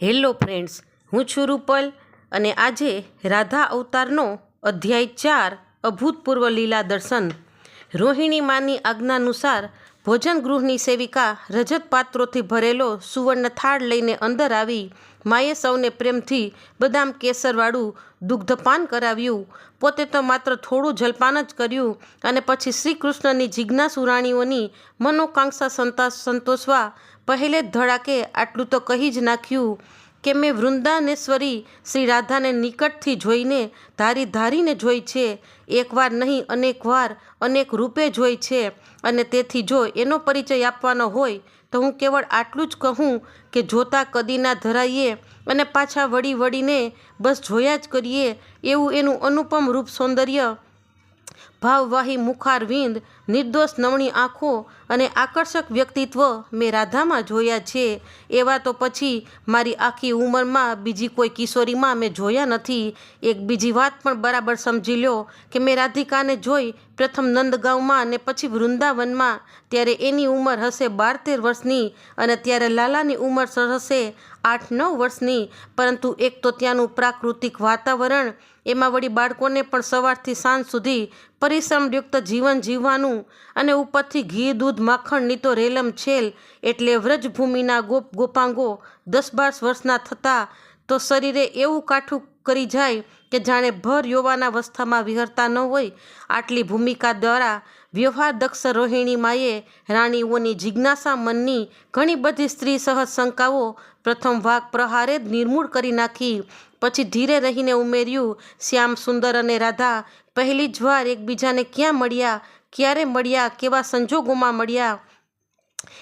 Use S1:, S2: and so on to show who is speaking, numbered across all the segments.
S1: Hello friends, હું છું રૂપલ અને આજે રાધા અવતારનો અધ્યાય ચાર, અભૂતપૂર્વ લીલા દર્શન. રોહિણી માની આજ્ઞાનુસાર ભોજન ગૃહની સેવિકા રજત પાત્રોથી ભરેલો સુવર્ણ થાળ લઈને અંદર આવી, માએ સૌને પ્રેમથી બદામ કેસરવાળું દુગ્ધપાન કરાવ્યું. પોતે તો માત્ર થોડું જલપાન જ કર્યું અને પછી શ્રી કૃષ્ણની જિજ્ઞાસુ રાણીઓની મનોકાંક્ષા સંતા સંતોષવા પહેલે ધડાકે આટલું તો કહી જ નાખ્યું કે મેં વૃંદાનેશ્વરી શ્રી રાધાને નિકટથી જોઈને ધારી ધારીને જોઈ છે. એકવાર નહીં, અનેકવાર, અનેક રૂપે જોઈ છે. અને તેથી જો એનો પરિચય આપવાનો હોય, તો હું કેવળ આટલું જ કહું કે જોતા કદી ના ધરાઈએ અને પાછા વળી વળીને બસ જોયા જ કરીએ એવું એનું અનુપમ રૂપ સૌંદર્ય ભાવવાહી મુખારવિંદ નિર્દોષ નવણી આંખો અને આકર્ષક વ્યક્તિત્વ મેં રાધામાં જોયા છે. એવા તો પછી મારી આખી ઉંમરમાં બીજી કોઈ કિશોરીમાં મેં જોયા નથી. એક બીજી વાત પણ બરાબર સમજી લ્યો કે મેં રાધિકાને જોઈ પ્રથમ નંદગાંવમાં અને પછી વૃંદાવનમાં. ત્યારે એની ઉંમર હશે બાર તેર વર્ષની અને ત્યારે લાલાની ઉંમર હશે આઠ નવ વર્ષની. પરંતુ એક તો ત્યાંનું પ્રાકૃતિક વાતાવરણ એમાં વળી બાળકોને પણ સવારથી સાંજ સુધી પરિશ્રમયુક્ત જીવન જીવવાનું અને ઉપરથી ઘી, દૂધ માખણની તો રેલમ, છેલ એટલે વ્રજભૂમિના ગોપ ગોપાંગો દસ બાર વર્ષના થતાં તો શરીરે એવું કાઠું કરી જાય કે જાણે ભર યૌવનાવસ્થામાં વિહરતા ન હોય. આટલી ભૂમિકા દ્વારા વ્યવહાર દક્ષ રોહિણી માએ રાણીઓની જિજ્ઞાસા મનની ઘણી બધી સ્ત્રી સહજ શંકાઓ પ્રથમ વાઘ પ્રહારે જ નિર્મૂળ કરી નાખી. પછી ધીરે રહીને ઉમેર્યું, શ્યામ સુંદર અને રાધા, પહેલી જ વાર એકબીજાને ક્યાં મળ્યા, ક્યારે મળ્યા, કેવા સંજોગોમાં મળ્યા?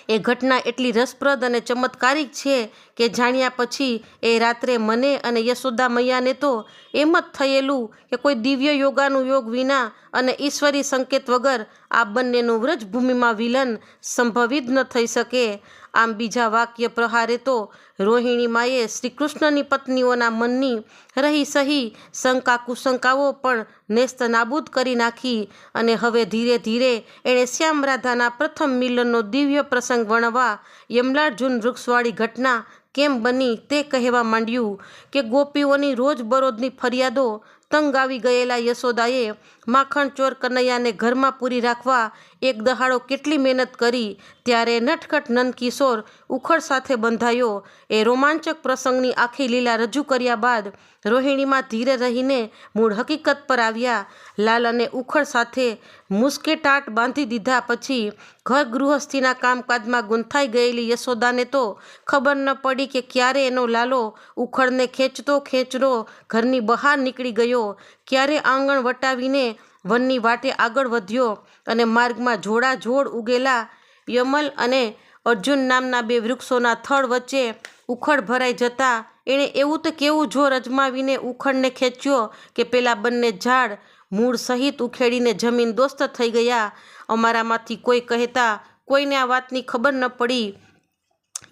S1: એ ઘટના એટલી રસપ્રદ અને ચમત્કારિક છે કે જાણ્યા પછી એ રાત્રે મને અને યશોદા મૈયાને તો એમ જ થયેલું કે કોઈ દિવ્ય યોગાનું યોગ વિના અને ઈશ્વરી સંકેત વગર આ બંનેનું વ્રજભૂમિમાં વિલન સંભવિત ન થઈ શકે. આમ બીજા વાક્ય પ્રહારે તો રોહિણી માએ શ્રી પત્નીઓના મનની રહી સહી શંકા કુશંકાઓ પણ નેસ્ત નાબૂદ કરી નાખી અને હવે ધીરે ધીરે એણે શ્યામ રાધાના પ્રથમ મિલનનો દિવ્ય પ્રસંગ વર્ણવા યમલાર્જુન વૃક્ષવાળી ઘટના કેમ બની તે કહેવા માંડ્યું કે ગોપીઓની રોજબરોજની ફરિયાદો તંગ આવી ગયેલા યશોદાએ માખણ ચોર કનૈયાને ઘરમાં પૂરી રાખવા એક દહાડો કેટલી મહેનત કરી ત્યારે નટખટ નંદકિશોર ઉખડ સાથે બંધાયો. એ રોમાંચક પ્રસંગની આખી લીલા રજૂ કર્યા બાદ રોહિણીમાં ધીરે રહીને મૂળ હકીકત પર આવ્યા. લાલ અને ઉખડ સાથે મુસ્કેટાટ બાંધી દીધા પછી ઘર ગૃહસ્થીના કામકાજમાં ગૂંથાઈ ગયેલી યશોદાને તો ખબર ન પડી કે ક્યારે એનો લાલો ઉખડને ખેંચતો ખેંચતો ઘરની બહાર નીકળી ગયો. ક્યારે આંગણ વટાવીને વનની વાટે આગળ વધ્યો અને માર્ગમાં જોડાજોડ ઉગેલા યમલ અને અર્જુન નામના બે વૃક્ષોના થડ વચ્ચે ઉખડ ભરાઈ જતા એણે એવું તો કેવું જોર અજમાવીને ઉખડને ખેંચ્યો કે પેલા બંને ઝાડ મૂળ સહિત ઉખેડીને જમીન દોસ્ત થઈ ગયા. અમારામાંથી કોઈ કહેતા કોઈને આ વાતની ખબર ન પડી.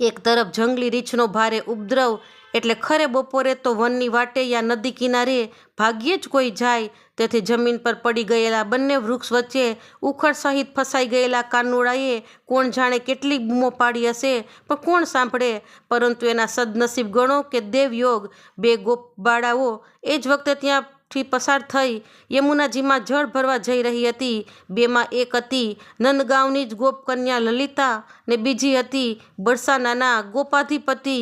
S1: એક તરફ જંગલી રીંછનો ભારે ઉપદ્રવ એટલે ખરે બપોરે તો વનની વાટે યા નદી કિનારે ભાગ્યે જ કોઈ જાય તેથી જમીન પર પડી ગયેલા બંને વૃક્ષ વચ્ચે ઉખડ સહિત ફસાઈ ગયેલા કાનુડાએ કોણ જાણે કેટલી બૂમો પાડી હશે પણ કોણ સાંભળે? પરંતુ એના સદનસીબ ગણો કે દેવયોગ, બે ગોપ બાળાઓ એ જ વખતે ત્યાંથી પસાર થઈ યમુનાજીમાં જળ ભરવા જઈ રહી હતી. બેમાં એક હતી નંદગાંવની જ ગોપકન્યા લલિતા ને બીજી હતી બરસાનાના ગોપાધિપતિ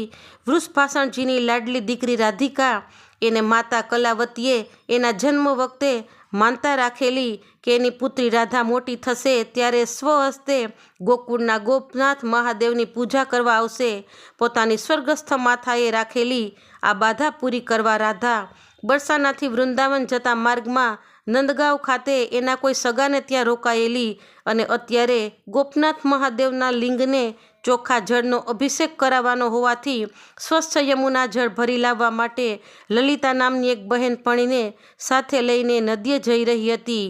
S1: વૃષભાષણજીની લાડલી દીકરી રાધિકા. એને માતા કલાવતીએ એના જન્મ વખતે માનતા રાખેલી કે એની પુત્રી રાધા મોટી થશે ત્યારે સ્વહસ્તે ગોકુળના ગોપનાથ મહાદેવની પૂજા કરવા આવશે. પોતાની સ્વર્ગસ્થ માથાએ રાખેલી આ બાધા પૂરી કરવા રાધા બરસાનાથી વૃંદાવન જતા માર્ગમાં નંદગાંવ ખાતે એના કોઈ સગાને ત્યાં રોકાયેલી અને અત્યારે ગોપનાથ મહાદેવના લિંગને ચોખ્ખા જળનો અભિષેક કરાવવાનો હોવાથી સ્વચ્છ યમુના જળ ભરી લાવવા માટે લલિતા નામની એક બહેનપણીને સાથે લઈને નદીએ જઈ રહી હતી.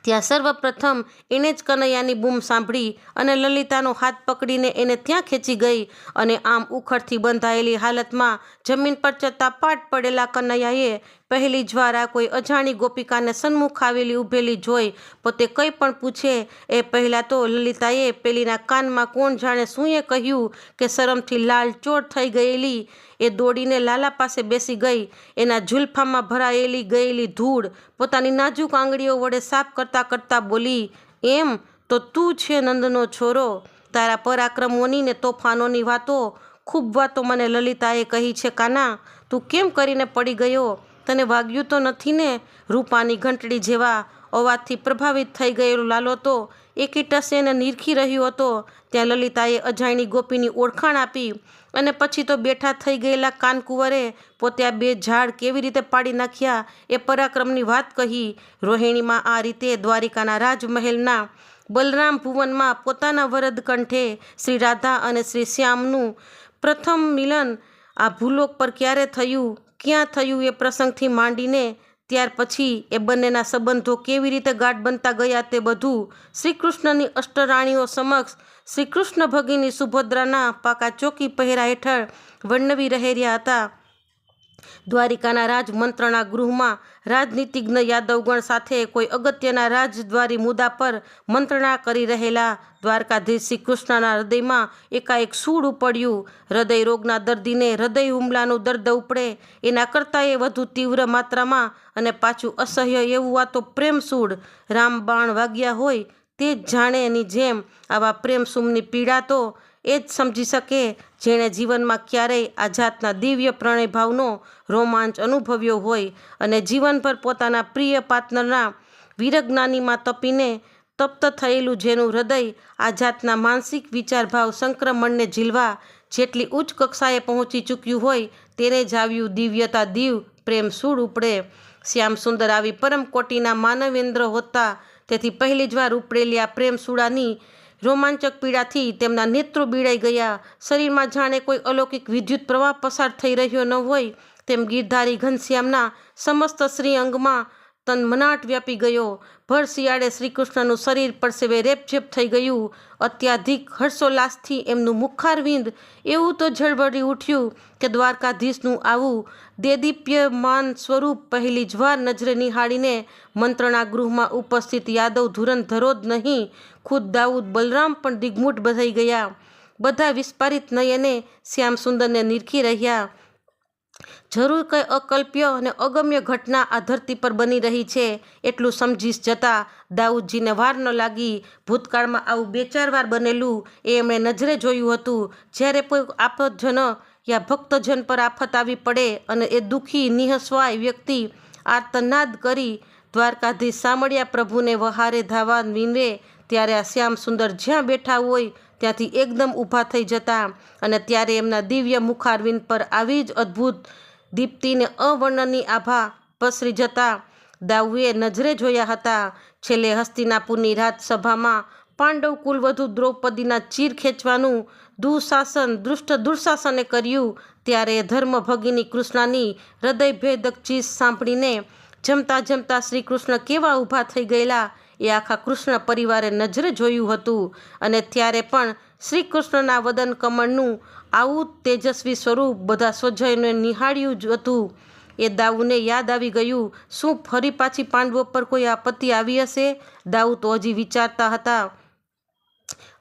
S1: ત્યાં સર્વપ્રથમ એણે જ કનૈયાની બૂમ સાંભળી અને લલિતાનો હાથ પકડીને એને ત્યાં ખેંચી ગઈ અને આમ ઉખડથી બંધાયેલી હાલતમાં જમીન પર જતા પાટ પડેલા કનૈયાએ પહેલી જ્વારા કોઈ અજાણી ગોપિકાને સન્મુખ આવેલી ઊભેલી જોઈ પોતે કંઈ પણ પૂછે એ પહેલાં તો લલિતાએ પેલીના કાનમાં કોણ જાણે શુંએ કહ્યું કે શરમથી લાલ ચોટ થઈ ગયેલી. એ દોડીને લાલા પાસે બેસી ગઈ. એના ઝુલ્ફામાં ભરાયેલી ગયેલી ધૂળ પોતાની નાજુક આંગળીઓ વડે સાફ કરતાં કરતાં બોલી, એમ? તો તું છે નંદનો છોરો? તારા પરાક્રમોની ને તોફાનોની વાતો? ખૂબ વાતો મને લલિતાએ કહી છે કાના. તું કેમ કરીને પડી ગયો? તને વાગ્યું તો નથી ને? રૂપાની ઘંટડી જેવા અવાજથી પ્રભાવિત થઈ ગયેલો લાલો તો એકીટસે એને નિરખી રહ્યો હતો. ત્યાં લલિતાએ અજાણી ગોપીની ઓળખાણ આપી અને પછી તો બેઠા થઈ ગયેલા કાનકુંવરે પોતે આ બે ઝાડ કેવી રીતે પાડી નાખ્યા એ પરાક્રમની વાત કહી. રોહિણીમાં આ રીતે દ્વારિકાના રાજમહેલના બલરામ ભુવનમાં પોતાના વરદ કંઠે શ્રી રાધા અને શ્રી શ્યામનું પ્રથમ મિલન આ ભૂલોક પર ક્યારે થયું? ક્યાં થયું એ પ્રસંગથી માંડીને ત્યાર પછી એ બંનેના સંબંધો કેવી રીતે ગાઢ બનતા ગયા તે બધું શ્રી કૃષ્ણની અષ્ટરાણીઓ સમક્ષ શ્રી કૃષ્ણ ભગીની સુભદ્રાના પાકા ચોકી પહેરા હેઠળ વર્ણવી રહેર્યા હતા. દ્વારિકાના રાજમંત્રણા ગૃહમાં રાજનીતિજ્ઞ યાદવગણ સાથે કોઈ અગત્યના રાજદ્વારી મુદ્દા પર મંત્રણા કરી રહેલા દ્વારકાધીશ શ્રી કૃષ્ણના હૃદયમાં એકાએક સૂળ ઉપડ્યું. હૃદય રોગના દર્દીને હૃદય હુમલાનું દર્દ ઉપડે એના કરતાં એ વધુ તીવ્ર માત્રામાં અને પાછું અસહ્ય એવું આ તો પ્રેમ સૂળ. રામબાણ વાગ્યા હોય તે જ જાણે એની જેમ આવા પ્રેમ સુમની પીડા તો એ જ સમજી શકે જેણે જીવનમાં ક્યારેય આ જાતના દિવ્ય પ્રણય ભાવનો રોમાંચ અનુભવ્યો હોય અને જીવનભર પોતાના પ્રિય પાર્ટનરના વીરજ્ઞાનીમાં તપીને તપ્ત થયેલું જેનું હૃદય આ જાતના માનસિક વિચારભાવ સંક્રમણને ઝીલવા જેટલી ઉચ્ચ કક્ષાએ પહોંચી ચૂક્યું હોય તેને જ આવ્યું દિવ્યતા દીવ પ્રેમ સૂળ ઉપડે. શ્યામ સુંદર આવી પરમ કોટીના માનવેન્દ્ર હોતા તેથી પહેલી જ વાર ઉપડેલી આ પ્રેમ સૂળાની રોમાંચક પીડાથી તેમના નેત્રો બીડાઈ ગયા. શરીરમાં જાણે કોઈ અલૌકિક વિદ્યુત પ્રવાહ પસાર થઈ રહ્યો ન હોય તેમ ગીરધારી ઘનશ્યામના સમસ્ત શ્રી અંગમાં તન મનાટ વ્યાપી ગયો. ભર શિયાળે શ્રીકૃષ્ણનું શરીર પરસેવે રેપઝેપ થઈ ગયું. અત્યાધિક હર્ષોલ્લાસથી એમનું મુખારવિંદ એવું તો ઝળબળી ઉઠ્યું કે દ્વારકાધીશનું આવું દેદીપ્યમાન સ્વરૂપ પહેલી જ વાર નજરે નિહાળીને મંત્રણા ગૃહમાં ઉપસ્થિત યાદવ ધુરંધરો જ નહીં, ખુદ દાઉદ બલરામ પણ દિગ્મૂઢ બધાઈ ગયા. બધા વિસ્પારિત નયને શ્યામ સુંદરને નિરખી રહ્યા. જરૂર કંઈ અકલ્પ્ય અને અગમ્ય ઘટના આ ધરતી પર બની રહી છે, એટલું સમજી જતા દાઉદજીને વાર ન લાગી ભૂતકાળમાં આવું બે ચાર વાર બનેલું એ એમણે નજરે જોયું હતું. જ્યારે કોઈ આપતજન યા ભક્તજન પર આફત આવી પડે અને એ દુઃખી, નિહસ્વાય વ્યક્તિ આર્તનાદ કરી દ્વારકાધીશ સામળિયા પ્રભુને વહારે ધાવા વિનવે ત્યારે આ શ્યામ સુંદર જ્યાં બેઠા હોય ત્યાંથી એકદમ ઊભા થઈ જતા અને ત્યારે એમના દિવ્ય મુખારવિંદ પર આવી જ અદ્ભુત દીપ્તિને અવર્ણનની આભા પસરી જતા દાઉએ નજરે જોયા હતા. છેલ્લે હસ્તિનાપુરની રાજસભામાં પાંડવ કુલવધુ દ્રૌપદીના ચીર ખેંચવાનું દુશાસન, દુષ્ટ દુર્શાસને કર્યું. ત્યારે ધર્મભગીની કૃષ્ણાની હૃદયભેદક ચીજ સાંભળીને જમતા જમતા શ્રી કૃષ્ણ કેવા ઊભા થઈ ગયેલા? એ આખા કૃષ્ણ પરિવારે નજરે જોયું હતું. અને ત્યારે પણ શ્રી કૃષ્ણના વદન કમળનું આવું તેજસ્વી સ્વરૂપ બધા સ્વજયને નિહાળ્યું જ હતું. એ દાઉને યાદ આવી ગયું, શું ફરી પાછી પાંડવો પર કોઈ આપત્તિ આવી હશે? દાઉ તો હજી વિચારતા હતા.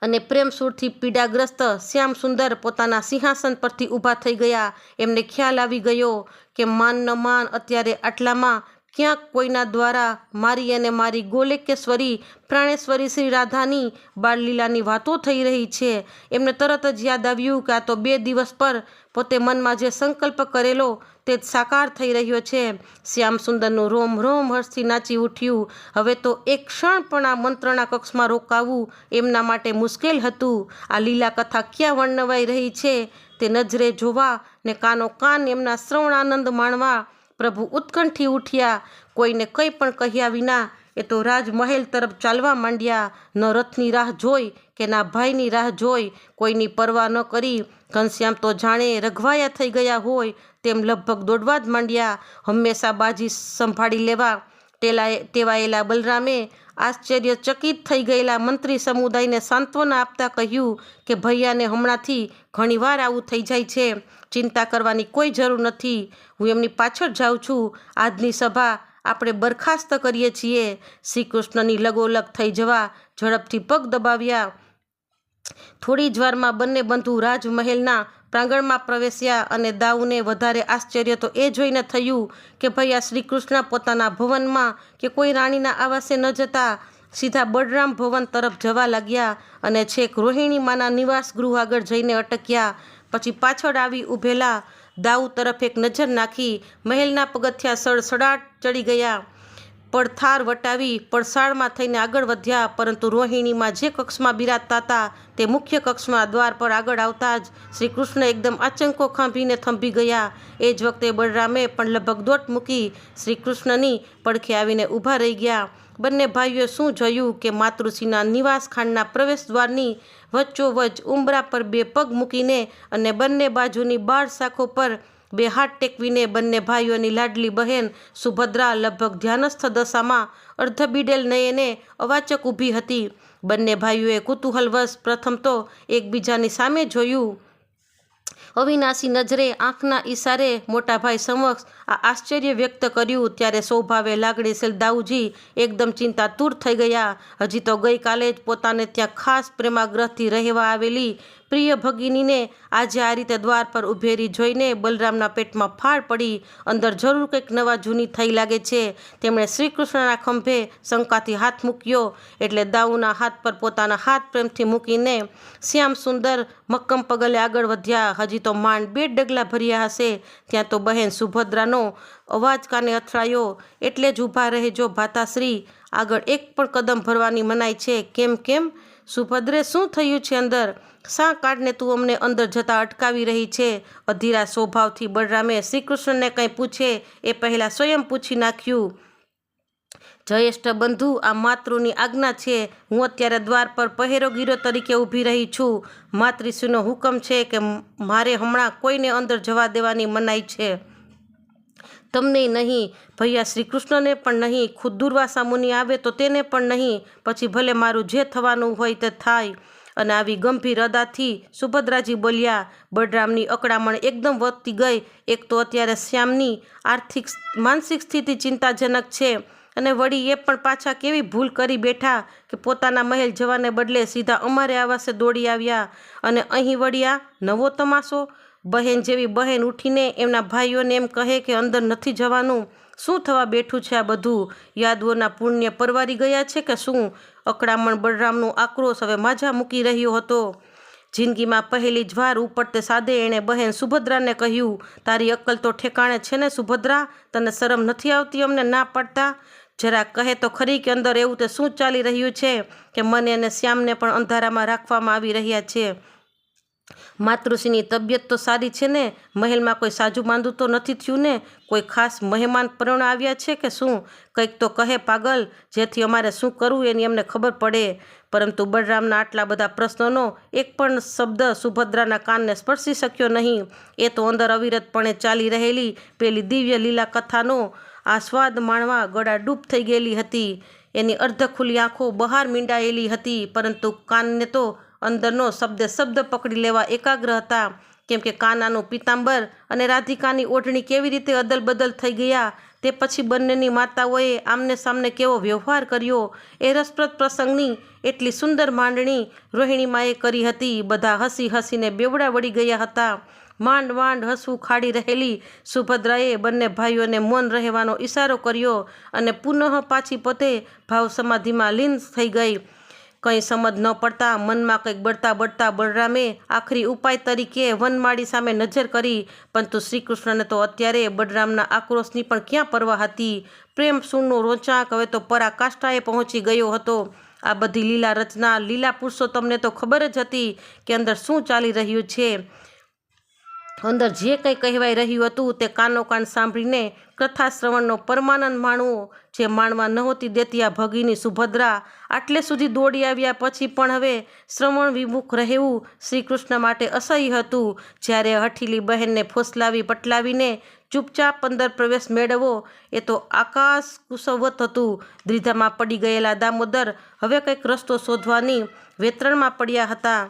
S1: અને પ્રેમસૂરથી પીડાગ્રસ્ત શ્યામ સુંદર પોતાના સિંહાસન પરથી ઊભા થઈ ગયા. એમને ખ્યાલ આવી ગયો કે માન ન માન અત્યારે આટલામાં ક્યાંક કોઈના દ્વારા મારી અને મારી ગોલેકેશ્વરી, પ્રાણેશ્વરી શ્રી રાધાની બાળલીલાની વાતો થઈ રહી છે. એમને તરત જ યાદ આવ્યું કે આ તો બે દિવસ પર પોતે મનમાં જે સંકલ્પ કરેલો તે જ સાકાર થઈ રહ્યો છે. શ્યામ સુંદરનું રોમ રોમ હર્ષથી નાચી ઉઠ્યું. હવે તો એક ક્ષણ પણ આ મંત્રણા કક્ષમાં રોકાવું એમના માટે મુશ્કેલ હતું. આ લીલા કથા ક્યાં વર્ણવાઈ રહી છે તે નજરે જોવા ને કાનો કાન એમના શ્રવણ આનંદ માણવા પ્રભુ ઉત્કંઠી ઉઠ્યા. કોઈને કંઈ પણ કહ્યા વિના એ તો રાજમહેલ તરફ ચાલવા માંડ્યા. ન રથની રાહ જોઈ કે ના ભાઈની રાહ જોઈ. કોઈની પરવા ન કરી. ઘનશ્યામ તો જાણે રઘવાયા થઈ ગયા હોય તેમ લગભગ દોડવા જ માંડ્યા. હંમેશા બાજી સંભાળી લેવા. ટેલાએ ટેવાયેલા બલરામે આશ્ચર્યચકિત થઈ ગયેલા મંત્રી સમુદાયને સાંત્વના આપતા કહ્યું કે ભૈયાને હમણાંથી ઘણીવાર આવું થઈ જાય છે. ચિંતા કરવાની કોઈ જરૂર નથી. હું એમની પાછળ જાઉં છું. આજની સભા આપણે બરખાસ્ત કરીએ છીએ. શ્રી કૃષ્ણની લગોલગ થઈ જવા ઝડપથી પગ દબાવ્યા. થોડી જ વારમાં બંને બંધુ રાજમહેલના પ્રાંગણમાં પ્રવેશ્યા અને દાઉને વધારે આશ્ચર્ય તો એ જોઈને થયું કે ભાઈ આ શ્રી કૃષ્ણ પોતાના ભવનમાં કે કોઈ રાણીના આવાસે ન જતા સીધા બળરામ ભવન તરફ જવા લાગ્યા અને છેક રોહિણી માના નિવાસ ગૃહ આગળ જઈને અટક્યા. પછી પાછળ આવી ઊભેલા દાઉ તરફ એક નજર નાખી મહેલના પગથિયા સડસડાટ ચડી ગયા. પડથાર વટાવી પડસાળમાં થઈને આગળ વધ્યા, પરંતુ રોહિણીમાં જે કક્ષમાં બિરાજતા હતા, તે મુખ્ય કક્ષમાં દ્વાર પર આગળ આવતા જ શ્રી કૃષ્ણ એકદમ આચંકો ખાંભીને થંભી ગયા. એ જ વખતે બળરામે પણ લગભગ દોટ મૂકી શ્રી કૃષ્ણની પડખે આવીને ઊભા રહી ગયા. બંને ભાઈઓએ શું જોયું કે માતૃશ્રીના નિવાસ ખાંડના પ્રવેશ દ્વારની વચ્ચોવચ ઉંબરા પર બે પગ મૂકીને અને બંને બાજુની બાળ શાખો પર બે હાથ ટેકવીને બંને ભાઈઓની લાડલી બહેન સુભદ્રા લગભગ ધ્યાનસ્થ દશામાં અર્ધબીડેલ નયને અવાચક ઊભી હતી. બંને ભાઈઓએ કુતૂહલવશ પ્રથમ તો એકબીજાની સામે જોયું. અવિનાશી નજરે આંખના ઈશારે મોટાભાઈ સમક્ષ આ આશ્ચર્ય વ્યક્ત કર્યું. ત્યારે સૌભાવે લાગણીશીલ દાઉજી એકદમ ચિંતાતુર થઈ ગયા. હજી તો ગઈકાલે જ પોતાને ત્યાં ખાસ પ્રેમાગ્રહથી રહેવા આવેલી પ્રિય ભગિનીને આજે આ રીતે દ્વાર પર ઉભેરી જોઈને બલરામના પેટમાં ફાળ પડી. અંદર જરૂર કંઈક નવા જૂની થઈ લાગે છે. તેમણે શ્રીકૃષ્ણના ખંભે શંકાથી હાથ મૂક્યો એટલે દાઉના હાથ પર પોતાના હાથ પ્રેમથી મૂકીને, શ્યામ સુંદર, મક્કમ પગલે આગળ વધ્યા. હજી તો માંડ બે ડગલા ભર્યા હશે. ત્યાં તો બહેન સુભદ્રાનો અવાજ કાને અથડાયો? એટલે જ ઊભા રહેજો ભાતાશ્રી. આગળ એક પણ કદમ ભરવાની મનાય છે. કેમ કેમ? સુભદ્રે શું થયું છે અંદર? શા કાઢને તું અમને અંદર જતા અટકાવી રહી છે? અધીરા સ્વભાવથી બળરામે શ્રીકૃષ્ણને કંઈ પૂછે એ પહેલાં સ્વયં પૂછી નાખ્યું. જયેષ્ઠ બંધુ, આ માતૃની આજ્ઞા છે. હું અત્યારે દ્વાર પર પહેરોગીરો તરીકે ઊભી રહી છું. માતૃશ્રીનો હુકમ છે કે મારે હમણાં કોઈને અંદર જવા દેવાની મનાઈ છે. તમને નહીં, ભૈયા શ્રી કૃષ્ણને પણ નહીં, ખુદ દુર્વાસા મુનિ આવે તો તેને પણ નહીં, પછી ભલે મારું જે થવાનું હોય તે થાય. અને આવી ગંભીર અદાથી સુભદ્રાજી બોલ્યા, બળરામની અકળામણ એકદમ વધતી ગઈ. એક તો અત્યારે શ્યામની આર્થિક માનસિક સ્થિતિ ચિંતાજનક છે અને વળી એ પણ પાછા કેવી ભૂલ કરી બેઠા કે પોતાના મહેલ જવાને બદલે સીધા અમારે આવાસે દોડી આવ્યા. અને અહીં વળ્યા નવો તમાશો બહેન જેવી બહેન ઉઠીને એમના ભાઈઓને એમ કહે કે અંદર નથી જવાનું. શું થવા બેઠું છે આ બધું? યાદવોના પુણ્ય પરવારી ગયા છે કે શું? અકળામણ બળરામનો આક્રોશ હવે માજા મૂકી રહ્યો હતો. જિંદગીમાં પહેલી જ વાર ઉપડતે સાદે એણે બહેન સુભદ્રાને કહ્યું, તારી અક્કલ તો ઠેકાણે છે ને સુભદ્રા? તને શરમ નથી આવતી અમને ના પડતા? જરા કહે તો ખરી કે અંદર એવું તે શું ચાલી રહ્યું છે? કે મને અને શ્યામને પણ અંધારામાં રાખવામાં આવી રહ્યા છે. માતૃશ્રીની તબિયત તો સારી છે ને? મહેલમાં કોઈ સાજુ બાંધું તો નથી થયું ને? કોઈ ખાસ મહેમાન પરણ આવ્યા છે કે શું? કંઈક તો કહે પાગલ, જેથી અમારે શું કરવું એની અમને ખબર પડે. પરંતુ બળરામના આટલા બધા પ્રશ્નોનો એક પણ શબ્દ સુભદ્રાના કાનને સ્પર્શી શક્યો નહીં. એ તો અંદર અવિરતપણે ચાલી રહેલી પેલી દિવ્ય લીલા કથાનો આસ્વાદ માણવા ગળા ડૂબ થઈ ગયેલી હતી. એની અર્ધ ખુલ્લી આંખો બહાર મીંડાયેલી હતી, પરંતુ કાનને તો અંદરનો શબ્દે શબ્દ પકડી લેવા એકાગ્ર હતા. કેમ કે કાનાનું પિતાંબર અને રાધિકાની ઓઢણી કેવી રીતે અદલ બદલ થઈ ગયા તે પછી બંનેની માતાઓએ આમને સામને કેવો વ્યવહાર કર્યો એ રસપ્રદ પ્રસંગની એટલી સુંદર માંડણી રોહિણીમાએ કરી હતી. બધા હસી હસીને બેવડા વળી ગયા હતા. માંડ માંડ હસવું ખાડી રહેલી સુભદ્રાએ બંને ભાઈઓને મૌન રહેવાનો ઈશારો કર્યો અને પુનઃ પાછી પોતે ભાવ સમાધિમાં લીન થઈ ગઈ. કંઈ સમજ ન પડતા મનમાં કંઈક બળતા બળતા બળરામે આખરી ઉપાય તરીકે વનમાળી સામે નજર કરી. પરંતુ શ્રીકૃષ્ણને તો અત્યારે બળરામના આક્રોશની પણ ક્યાં પરવા હતી? પ્રેમ સૂરનો રોચાંક હવે તો પરાકાષ્ઠાએ પહોંચી ગયો હતો. આ બધી લીલા રચના, લીલા પુરુષો તમને તો ખબર જ હતી કે અંદર શું ચાલી રહ્યું છે. અંદર જે કંઈ કહેવાઈ રહ્યું હતું તે કાનો કાન સાંભળીને કથા શ્રવણનો પરમાનંદ માણવો જે માણવા નહોતી દેતી આ ભગીની સુભદ્રા આટલે સુધી દોડી આવ્યા પછી પણ હવે શ્રવણ વિમુખ રહેવું શ્રી કૃષ્ણ માટે અસહ્ય હતું. જ્યારે હઠીલી બહેનને ફોસલાવી પટલાવીને ચૂપચાપ અંદર પ્રવેશ મેળવવો એ તો આકાશ કુસવત હતું. દ્વિધામાં પડી ગયેલા દામોદર હવે કંઈક રસ્તો શોધવાની વેતરણમાં પડ્યા હતા.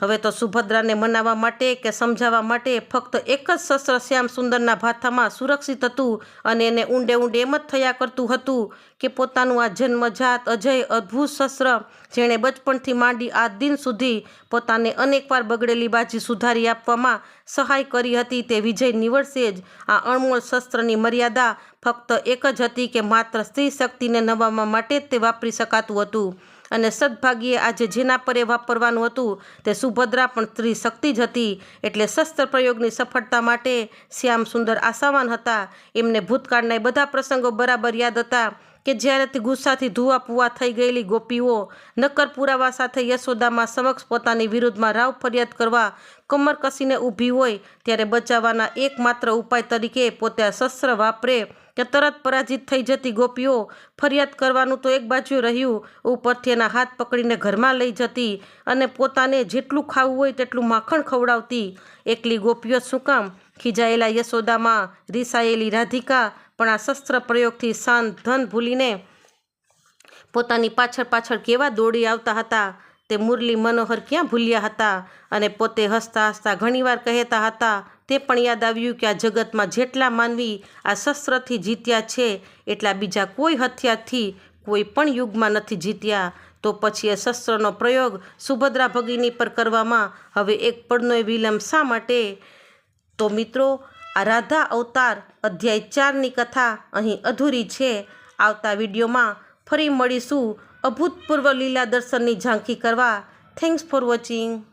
S1: હવે તો સુભદ્રાને મનાવવા માટે કે સમજાવવા માટે ફક્ત એક જ શસ્ત્ર શ્યામ સુંદરના ભાથામાં સુરક્ષિત હતું અને એને ઊંડે ઊંડે એમ જ થયા કરતું હતું કે પોતાનું આ જન્મજાત અજય અદ્ભુત શસ્ત્ર જેણે બચપણથી માંડી આ દિન સુધી પોતાને અનેકવાર બગડેલી બાજી સુધારી આપવામાં સહાય કરી હતી તે વિજય નિવડશે જ. આ અણમોલ શસ્ત્રની મર્યાદા ફક્ત એક જ હતી કે માત્ર સ્ત્રી શક્તિને નવાવવા માટે જ તે વાપરી શકાતું હતું. અને સદભાગ્યે આજે જેના પર એ વાપરવાનું હતું તે સુભદ્રા પણ સ્ત્રી શક્તિ જ હતી. એટલે શસ્ત્ર પ્રયોગની સફળતા માટે શ્યામ સુંદર આશાવાન હતા. એમને ભૂતકાળના બધા પ્રસંગો બરાબર યાદ હતા. કે જ્યારે તે ગુસ્સાથી ધુવા પુવા થઈ ગયેલી ગોપીઓ નક્કર પુરાવા સાથે યશોદામાં સમક્ષ પોતાની વિરુદ્ધમાં રાવ ફરિયાદ કરવા કમર કસીને ઊભી હોય, ત્યારે બચાવવાના એકમાત્ર ઉપાય તરીકે પોતે શસ્ત્ર વાપરે કે તરત પરાજિત થઈ જતી ગોપીઓ ફરિયાદ કરવાનું તો એક બાજુ રહ્યું, ઉપરથી એના હાથ પકડીને ઘરમાં લઈ જતી અને પોતાને જેટલું ખાવું હોય તેટલું માખણ ખવડાવતી. એકલી ગોપીઓ શું કામ? ખીજાયેલા યશોદામાં રીસાયેલી રાધિકા પણ આ શસ્ત્ર પ્રયોગથી શાંત ધન ભૂલીને પોતાની પાછળ પાછળ કેવા દોડી આવતા હતા, તે મુરલી મનોહર ક્યાં ભૂલ્યા હતા અને પોતે હસતા હસતા ઘણીવાર કહેતા હતા, તે પણ યાદ આવ્યું કે આ જગતમાં જેટલા માનવી આ શસ્ત્રથી જીત્યા છે, એટલા બીજા કોઈ હથિયારથી કોઈ પણ યુગમાં નથી જીત્યા. તો પછી એ શસ્ત્રનો પ્રયોગ સુભદ્રા ભગીની પર કરવામાં હવે એક પડનો વિલંબ શા માટે? તો મિત્રો રાધા અવતાર અધ્યાય ચારની કથા અહીં અધૂરી છે. આવતા વિડીયોમાં ફરી મળીશું અભૂતપૂર્વ લીલા દર્શનની ઝાંખી કરવા. Thanks for watching